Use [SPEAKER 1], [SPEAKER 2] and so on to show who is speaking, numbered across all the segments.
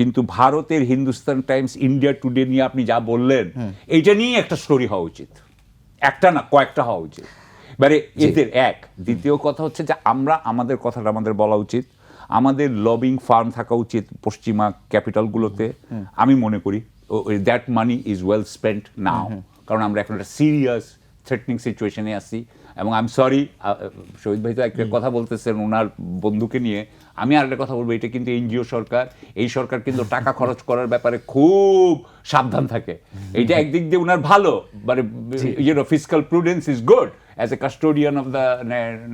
[SPEAKER 1] কিন্তু ভারতের Hindustan Times India today নিয়ে আপনি যা বললেন এইটা নিয়ে একটা স্টোরি হওয়া উচিত। একটা না কয়েকটা হওয়া উচিত। এবারে এদের এক। দ্বিতীয় কথা হচ্ছে যে আমরা আমাদের কথাটা আমাদের বলা উচিত। আমাদের লবিং ফার্ম থাকা উচিত পশ্চিমা ক্যাপিটালগুলোতে আমি মনে করি that money is well spent now কারণ আমরা এখন একটা সিরিয়াস থ্রেটনিং সিচুয়েশনে আসি এবং আই এম সরি শহীদ ভাই তো একটা কথা বলতেছেন ওনার বন্ধুকে নিয়ে। আমি আর একটা কথা বলব এটা কিন্তু এনজিও সরকার। এই সরকার কিন্তু টাকা খরচ করার ব্যাপারে খুব সাবধান থাকে। এইটা একদিক দিয়ে ওনার ভালো মানে you know physical prudence is good as a custodian of the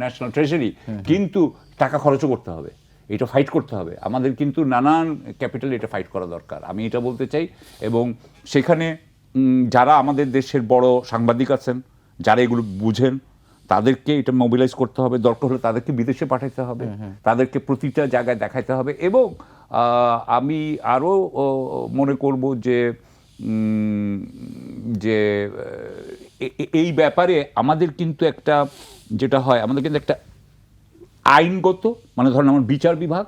[SPEAKER 1] national treasury কিন্তু টাকা খরচও করতে হবে। এটা ফাইট করতে হবে। আমাদের কিন্তু নানান ক্যাপিটাল এটা ফাইট করা দরকার। আমি এটা বলতে চাই এবং সেখানে যারা আমাদের দেশের বড় সাংবাদিক আছেন যারা এগুলো বুঝেন তাদেরকে এটা মোবিলাইজ করতে হবে। দরকার হলে তাদেরকে বিদেশে পাঠাতে হবে। তাদেরকে প্রতিটা জায়গায় দেখাতে হবে এবং আমি আরও মনে করব যে যে এই ব্যাপারে আমাদের কিন্তু একটা যেটা হয় আমাদের কিন্তু একটা আইনগত মানে ধরেন আমার বিচার বিভাগ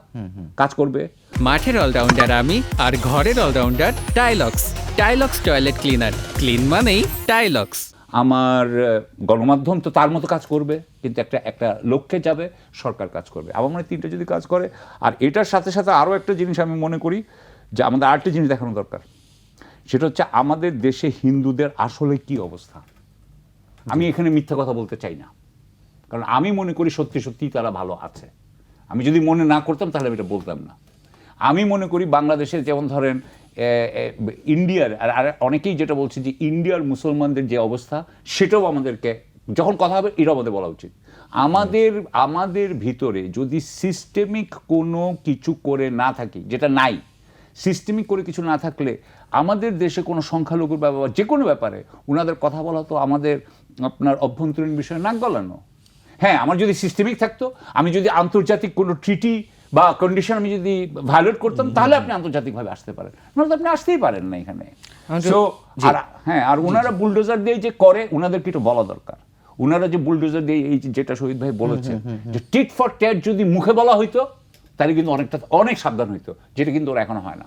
[SPEAKER 1] কাজ করবে।
[SPEAKER 2] মাঠের অলরাউন্ডার আমি আর ঘরের all rounder Tylox Tylox toilet cleaner clean মানেই টাইলক্স
[SPEAKER 1] আমার গণমাধ্যম তো তার মতো কাজ করবে কিন্তু একটা একটা লক্ষ্যে যাবে সরকার কাজ করবে। আমার মনে তিনটে যদি কাজ করে আর এটার সাথে সাথে আরও একটা জিনিস আমি মনে করি যে আমাদের আরেকটা জিনিস দেখানো দরকার। সেটা হচ্ছে আমাদের দেশে হিন্দুদের আসলে কি অবস্থা? আমি এখানে মিথ্যা কথা বলতে চাই না। কারণ আমি মনে করি সত্যি সত্যি তারা ভালো আছে। আমি যদি মনে না করতাম তাহলে আমি এটা বলতাম না। আমি মনে করি বাংলাদেশের যেমন ধরেন ইন্ডিয়ার, আর অনেকেই যেটা বলছে যে ইন্ডিয়ার মুসলমানদের যে অবস্থা, সেটাও আমাদেরকে, যখন কথা হবে, এটাও আমাদের বলা উচিত। আমাদের আমাদের ভিতরে যদি সিস্টেমিক কোনো কিছু করে না থাকি, যেটা নাই সিস্টেমিক করে কিছু না থাকলে আমাদের দেশে কোনো সংখ্যালঘুর ব্যাপার যে কোনো ব্যাপারে ওনাদের কথা বলা তো আমাদের আপনার অভ্যন্তরীণ বিষয়ে নাক গলানো। হ্যাঁ আমার যদি সিস্টেমিক থাকতো, আমি যদি আন্তর্জাতিক কোনো ট্রিটি বা কন্ডিশন আমি যদি ভায়োলেট করতাম তাহলে আপনি আন্তর্জাতিকভাবে আসতে পারেন। নয়তো আপনি আসতেই পারেন না এখানে।
[SPEAKER 2] সো
[SPEAKER 1] আর হ্যাঁ আর ওনারা বুলডোজার দিয়ে যে করে ওনাদেরকে একটু বলা দরকার। ওনারা যে বুলডোজার দিয়ে এই যেটা শহীদ ভাই বলেছেন যে টিট ফর ট্যাট যদি মুখে বলা হইতো তাহলে কিন্তু অনেকটা অনেক সাবধান হইতো যেটা কিন্তু ওরা এখনও হয় না।